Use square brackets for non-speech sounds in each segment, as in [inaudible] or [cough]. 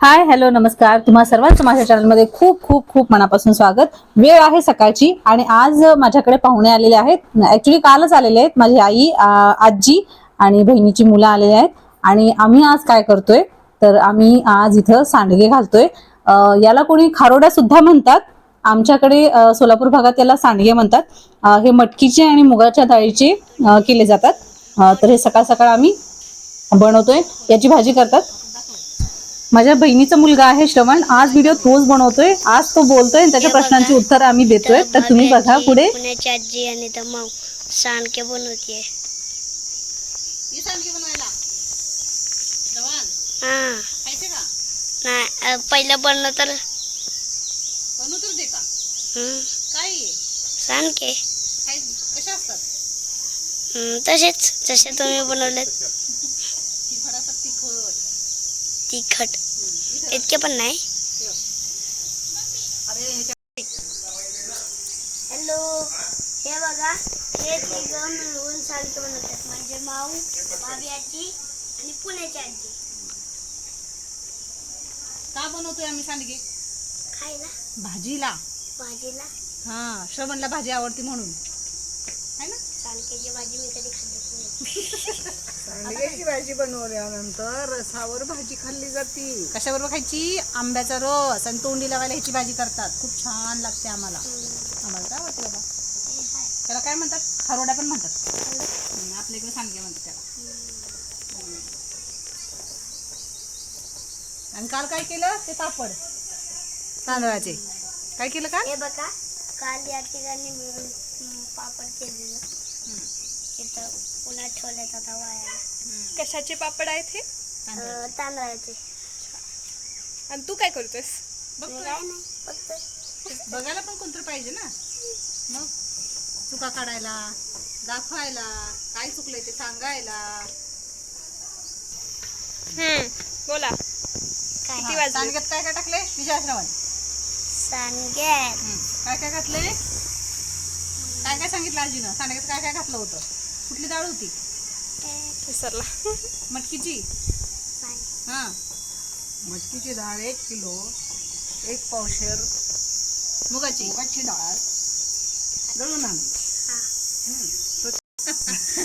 Hi hello नमस्कार. तुम्हा सर्वांचं माझ्या चॅनलमध्ये खूप खूप खूप मनापासून स्वागत. वेळ आहे सकाळची आणि आज माझ्याकडे पाहुणे आलेले आहेत. ऍक्च्युली कालच आलेले आहेत माझी आई आजी आणि बहिणीची मुलं आलेली आहेत. आणि आम्ही आज काय करतोय? तर आम्ही आज इथं सांडगे घालतोय. याला कोणी खारोडा सुद्धा म्हणतात. आमच्याकडे सोलापूर भागात याला सांडगे म्हणतात. हे मटकीचे आणि मुगाच्या डाळीचे केले जातात. तर हे सकाळ सकाळ आम्ही बनवतोय. याची भाजी करतात. माझ्या बहिणीचा मुलगा आहे श्रवण. आज व्हिडिओ तोच बनवतोय. आज तो बोलतोय त्याच्या प्रश्नांची उत्तर आम्ही देतोय. तर तुम्ही बघा पुढे. पुण्याची आजी आणि तर मग सांडके बनवतीये. हा नाही अ, पहिलं बनलं तर हं, सांडके तसेच जसे तुम्ही बनवलेत. [laughs] तिखट. इतके पण नाही. हॅलो. हे बघा हे तिघं मिळून सांडके बनवतात म्हणजे माऊ भाभी आजी आणि पुण्याची आजी. का बनवतोय आम्ही सांडगे? खायला. भाजीला. भाजीला. हा श्रवणला भाजी आवडती म्हणून. है ना? सांडक्याची भाजी मी कधी खाल्लीच नाही. सांडग्याची भाजी बनवल्यानंतर रसावर भाजी खाल्ली जाते. कशाबरोबर खायची? आंब्याचा रस आणि तोंडी लावायला ह्याची भाजी करतात. खूप छान लागते आम्हाला. आम्हाला काय वाटतं बाबा. त्याला काय म्हणतात? खारोड्या पण म्हणतात. आपल्या इकडे सांडगे म्हणतात त्याला. आणि काल काय केलं? ते पापड. तांदळाचे. काय केलं काल? हे बघा काल या ठिकाणी पापड केलेलं. आता वायाला कशाचे पापड आहेत हे? तांदळाचे. आणि तू काय करतोयस? नाही फक्त बघायला पण कोणतरी पाहिजे ना. मग चुका काढायला दाखवायला काय चुकलंय ते सांगायला. हम्म. बोला. काय? किती वाजले? सांडग्यात काय काय टाकले? विजय श्रवण सांडग्यात काय काय घातले काय काय सांगितलं आजीनं? सांडग्यात काय काय घातलं होतं? कुठली डाळ होती? विसरला. [laughs] मटकीची. हा. मटकीची डाळ एक किलो एक पावशेर मुगाची. मुगाची डाळ. दळून आणायची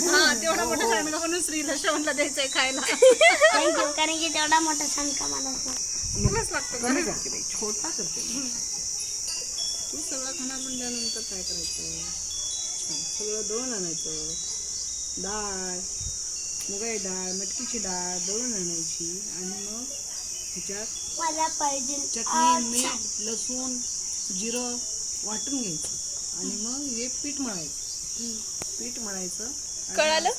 हा. तेवढा मोठा सांडगा म्हणून श्रीला श्रवणला द्यायचंय खायला. थँक्यू कारण की तेवढा मोठा सांडका मला करते बाई छोटा करते. तू सगळं खाणार म्हणल्यानंतर काय करायचं? सगळं दळून आणायचं. डाळ मुगाची डाळ मटकीची डाळ दळून आणायची. आणि मग ह्याच्यात मला पाहिजे चटणी मीठ लसूण जिरं वाटून घ्यायचं. आणि मग हे पीठ मळायचं. पीठ मळायचं कळालं?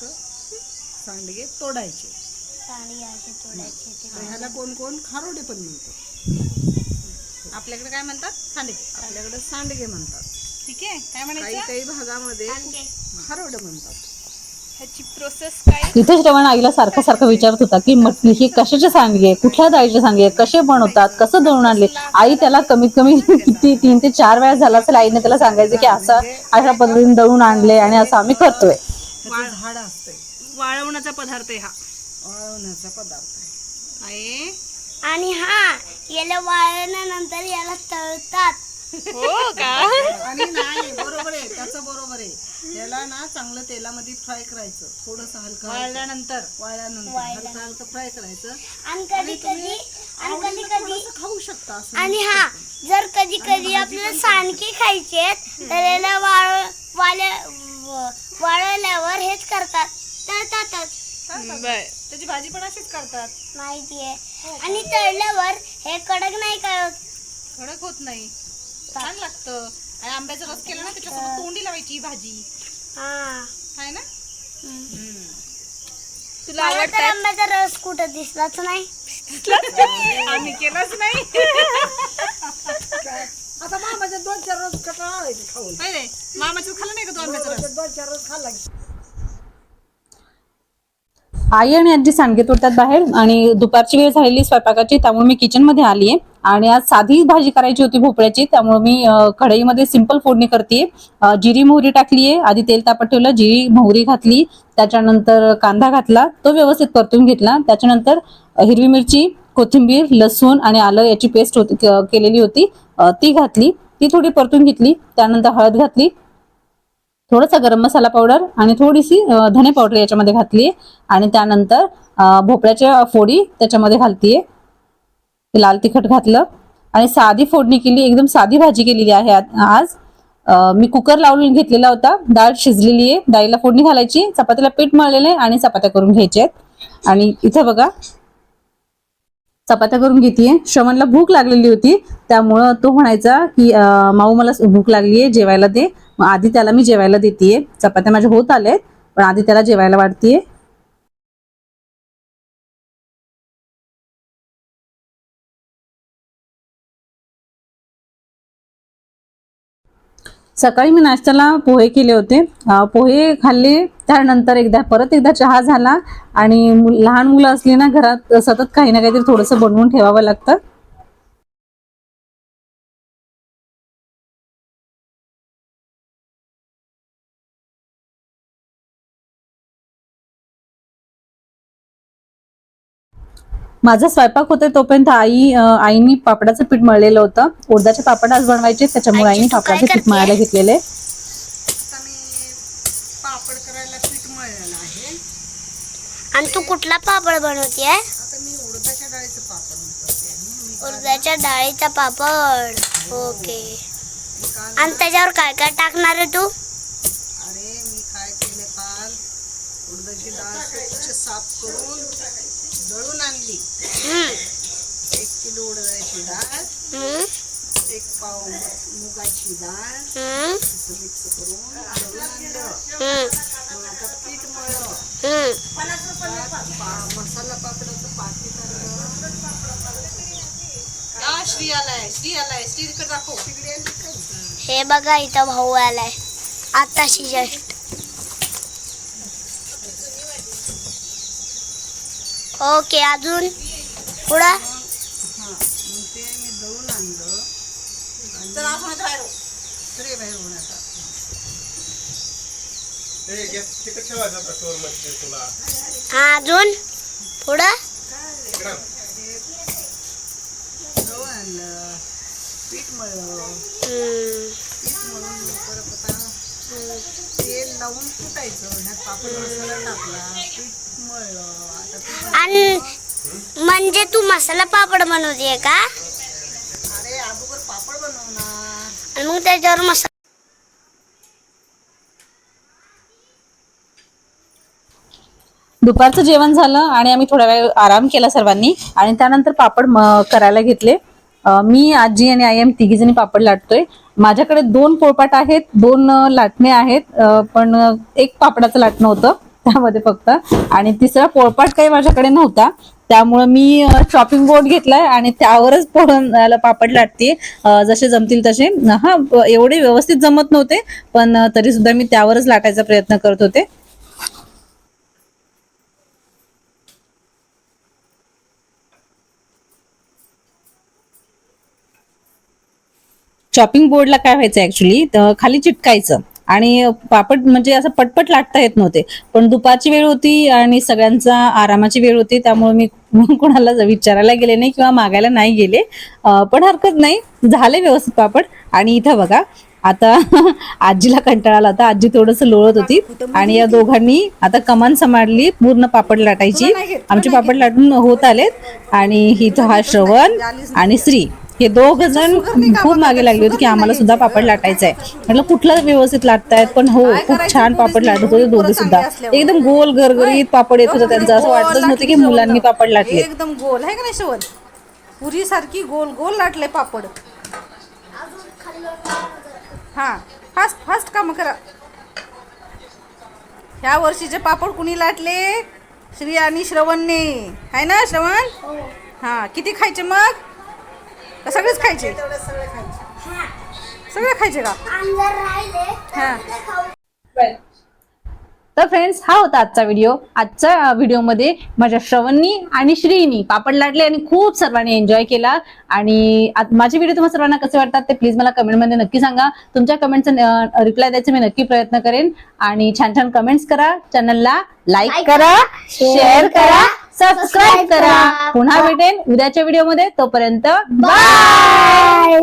सांडगे तोडायचे. तर ह्याला कोण कोण खारोडे पण म्हणतात. आपल्याकडे काय म्हणतात? सांडगे. आपल्याकडे सांडगे म्हणतात. ठीक आहे? काय काही म्हणायचं? काही भागामध्ये खारोडे म्हणतात. ह्याची प्रोसेस काय? तिथे श्रवण आईला सारखं सारखं विचारत होता की मटणी ही कशाचे सांडगे कुठल्या डाळीचे सांडगे कसे बनवतात? कसं दळून आणले? आई त्याला कमीत कमी किती तीन ते चार वेळा झाला असेल आईने त्याला सांगायचं की असं अशा पद्धतीने दळून आणले आणि असं आम्ही करतोय. त्याचं झाड असतंय. वाळवण्याचा पदार्थ आहे हा. वाळवण्याचा पदार्थ आहे. आहे आणि हा याला वाळल्यानंतर याला तळतात. [laughs] हो का? आणि नाही बरोबर आहे त्याचं बरोबर आहे. याला ना चांगलं तेलामध्ये फ्राय करायचं. थोडस हलकं वाळल्यानंतर? वाळल्यानंतर हलकं हलकं फ्राय करायचं. आणि कधी कधी आणि कधी कधी थोडंसं खाऊ शकता असं आणि हा जर कधी कधी आपल्याला सांडके खायचे आहेत, तर याला वाळ वाळ्या व- वाळवल्यावर हेच करतात. तळतातच. बर. त्याची भाजी पण अशीच करतात. माहितीये. आणि तळल्यावर हे कडक नाही करत. कडक होत नाही. छान लागतं. आणि आंब्याचा रस केला ना त्याच्यासोबत तोंडी लावायची ही भाजी. हा. आहे ना? तुला मला तर आवडतात आंब्याचा रस कुठं दिसलाच नाही. आम्ही केलंच नाही. आता मामाच्या दोन चार रोज कटाळा आलाय खाऊन. होय रे. मामाचं खाल्लं नाही का तू आंब्याचा रस? दोन चार रोज खाल्ला आई आणि आजी सांडगे तोडतात बाहेर आणि दुपारची वेळ झालेली स्वयंपाकाची त्यामुळे मी किचनमध्ये आली आहे. आणि आज साधी भाजी करायची होती भोपळ्याची त्यामुळे मी कढईमध्ये सिंपल फोडणी करते जिरी मोहरी टाकलीये. आधी तेल तापत ठेवलं जिरी मोहरी घातली त्याच्यानंतर कांदा घातला तो व्यवस्थित परतून घेतला. त्याच्यानंतर हिरवी मिरची कोथिंबीर लसूण आणि आलं याची पेस्ट होती केलेली होती. ती घातली ती थोडी परतून घेतली. त्यानंतर हळद घातली. थोडासा गरम मसाला पावडर आणि थोडीशी धने पावडर याच्यामध्ये घातली आणि त्यानंतर भोपळ्याच्या फोडी त्याच्यामध्ये घालतीये. लाल तिखट घातलं. आणि साधी फोडणी केली एकदम साधी भाजी केलेली आहे आज. मी कुकर लावून घेतलेला होता. डाळ शिजलेली आहे. डाळीला फोडणी घालायची. चपातीला पीठ मळलेलं आहे आणि चपात्या करून घ्यायच्या आहेत. आणि इथं बघा चपात्या करून घेतीये. श्रवणला भूक लागलेली होती. त्यामुळं तो म्हणायचा की माऊ मला भूक लागली आहे जेवायला दे. मग आधी त्याला मी जेवायला देतेय. चपात्या माझ्या होत आले पण आधी त्याला जेवायला वाढतीये. सकाळी मी नाश्त्याला पोहे केले होते. पोहे खाल्ले त्यानंतर एकदा परत एकदा चहा झाला. आणि लहान मुलं असली ना घरात सतत काही ना काहीतरी थोडंसं बनवून ठेवावं लागतं. माझा स्वयंपाक होते तोपर्यंत आई आईनी पापडाचं पीठ मळलेलं होतं. उडदाचे पापड आज बनवायचे त्याच्यामुळे आईने पापडाचं पीठ? मळायला घेतलेले. आता मी पापड करायला पीठ मळलेलं आहे. आणि तू कुठला पापड बनवते आता मी उडदाच्या डाळीचं पापड उडदाच्या डाळीचा पापड. ओके. आणि त्याच्यावर काय काय टाकणार आहे तू अरे मी काय केले काल उडदाची डाळ स्वच्छ साफ करून दळून आणली. एक किलो उडदाची डाळ एक पाव मुगाची डाळ असं मिक्स करून दळून आणलं. मग आता पीठ मळलं. मसाला पापडाचं पाकिट आणलं. श्री आलाय श्री आलाय श्री इकडे दाखव. तिकडे हे बघा इथं भाऊ आलाय. आता जस्ट ओके अजून? पुढं? हा मग ते मी दळून आणलं. आणि तरी बाहेर होऊन आता हा अजून? पुढं? दळून आणलं. पीठ मळलं. हम्म, पीठ मळून परत आता तेल लावून कुटायचं. ह्यात पापड मसाला टाकला पीठ आणि म्हणजे तू मसाला पापड बनवते का? अरे अगोदर पापड बनवणार. आणि मग त्याच्यावर मसाला दुपारचं जेवण झालं आणि आम्ही थोडा वेळ आराम केला सर्वांनी. आणि त्यानंतर पापड म- करायला घेतले. मी आजी आणि आई आम्ही तिघी जणी पापड लाटतोय. माझ्याकडे दोन पोळपाट आहेत दोन लाटणे आहेत. पण एक पापडाचं लाटणं होतं. त्यामध्ये फक्त. आणि तिसरा पोळपाट काही माझ्याकडे नव्हता. त्यामुळे मी शॉपिंग बोर्ड घेतलाय आणि त्यावरच पोळण पापड लाटते जसे जमतील तसे. हा एवढे व्यवस्थित जमत नव्हते पण तरी सुद्धा मी त्यावरच लाटायचा प्रयत्न करत होते. चॉपिंग बोर्डला काय व्हायचं ऍक्च्युली खाली चिटकायचं. आणि पापड म्हणजे असं पटपट लाटता येत नव्हते. पण दुपारची वेळ होती आणि सगळ्यांचा आरामाची वेळ होती त्यामुळे मी [laughs] कोणाला विचारायला गेले नाही किंवा मागायला नाही गेले. पण हरकत नाही. झाले व्यवस्थित पापड. आणि इथं बघा आता [laughs] आजीला कंटाळा आला होता. आजी थोडस लोळत होती. आणि या दोघांनी आता कमान सांभाळली पूर्ण पापड लाटायची. आमचे पापड लाटून होत आलेत. आणि इथं हा श्रवण आणि श्री. हे दोघ जण खूप मागे लागले होते की आम्हाला सुद्धा पापड लाटायचा आहे म्हटलं कुठलं व्यवस्थित लाटतायत? पण हो खूप छान पापड लाटत होते दोघे सुद्धा. एकदम गोल गरगरीत पापड येत होतं त्यांचं. असं वाटतच नव्हतं की मुलांनी पापड लाटले. एकदम गोल. आहे का नाही शेवट? पुरी सारखी गोल गोल लाटले पापड. हा फास्ट फास्ट काम करा. ह्या वर्षीचे पापड कुणी लाटले? श्री आणि श्रवणने. आहे ना श्रवण? हा किती खायचे मग? का सगळेच खायचे. सगळे खायचे. का? हा. तर फ्रेंड्स हा होता आजचा व्हिडिओ. आजच्या व्हिडिओमध्ये माझ्या श्रवणनी आणि श्रीनी पापड लाटले आणि खूप सर्वांनी एन्जॉय केला. आणि आत- माझे व्हिडिओ तुम्हाला सर्वांना कसे वाटतात ते प्लीज मला कमेंटमध्ये नक्की सांगा. तुमच्या कमेंटचा रिप्लाय द्यायचा मी नक्की प्रयत्न करेन. आणि छान छान कमेंट्स करा. चॅनलला लाईक करा शेअर करा. सबस्क्राईब करा. पुन्हा भेटेन उद्याच्या व्हिडिओमध्ये तोपर्यंत बाय